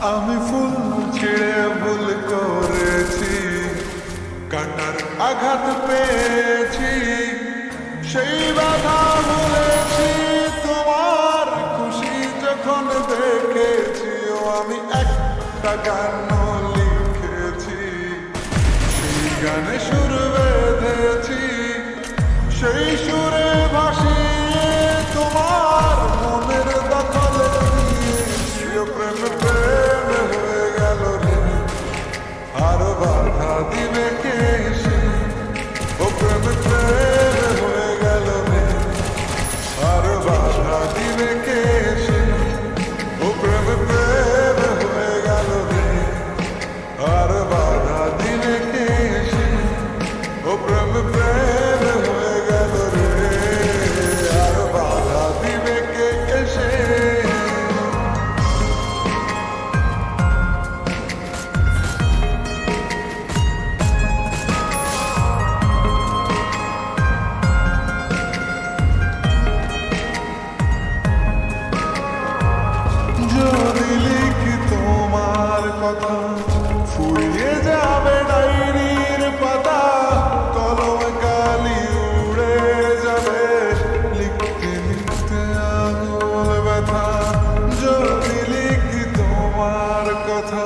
আমি ফুল ছিঁড়ে ভুল করেছি। কাটার আঘাত পেয়েছি। সেই বাধা ভুলেছি। তোমার খুশি যখন দেখেছি, ও আমি একটা গান লিখেছি। সেই গানে সুর কথা ফুরিয়ে যাবে ডায়েরির পাতা, কলম কালি উড়ে যাবে। লিখতে লিখতে আঙুল ব্যথা, যদি লিখি তোমার কথা,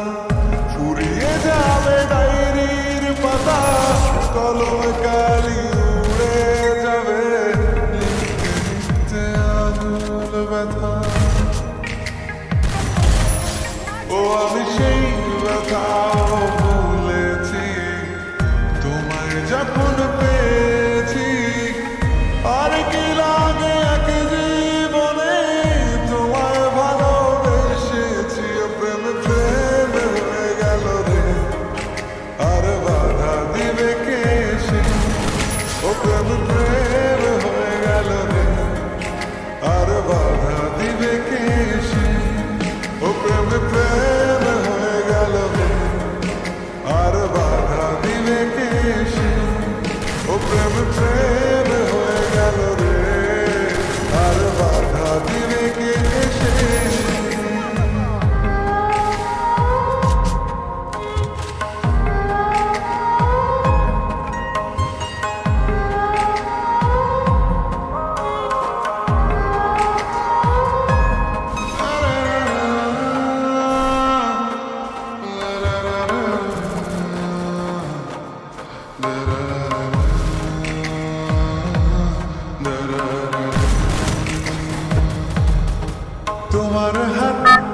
ফুরিয়ে যাবে ডায়েরির পাতা, কলম কালি উড়ে যাবে। লিখতে লিখতে আঙুল ব্যথা। ও আমি সেই ব্যথাও ভুলেছি। তোমায় যখন পেয়েছি ও প্রেম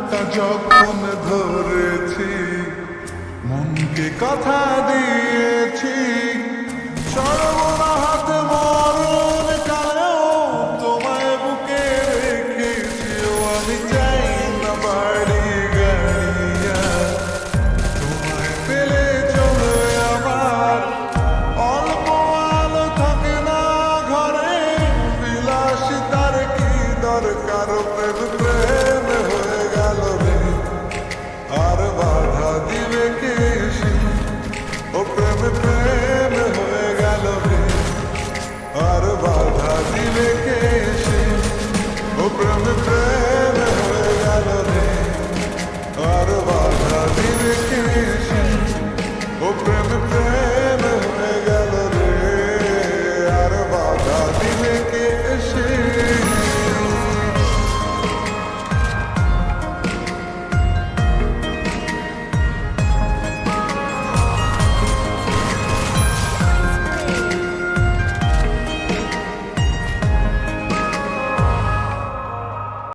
হাতটা যখন ধরেছি, মনকে কথা দিয়েছি। সর্বনা হাত মরণ কালেও চাই বাড়ি পেলে আমার। অল্প ঘরে। দরকার?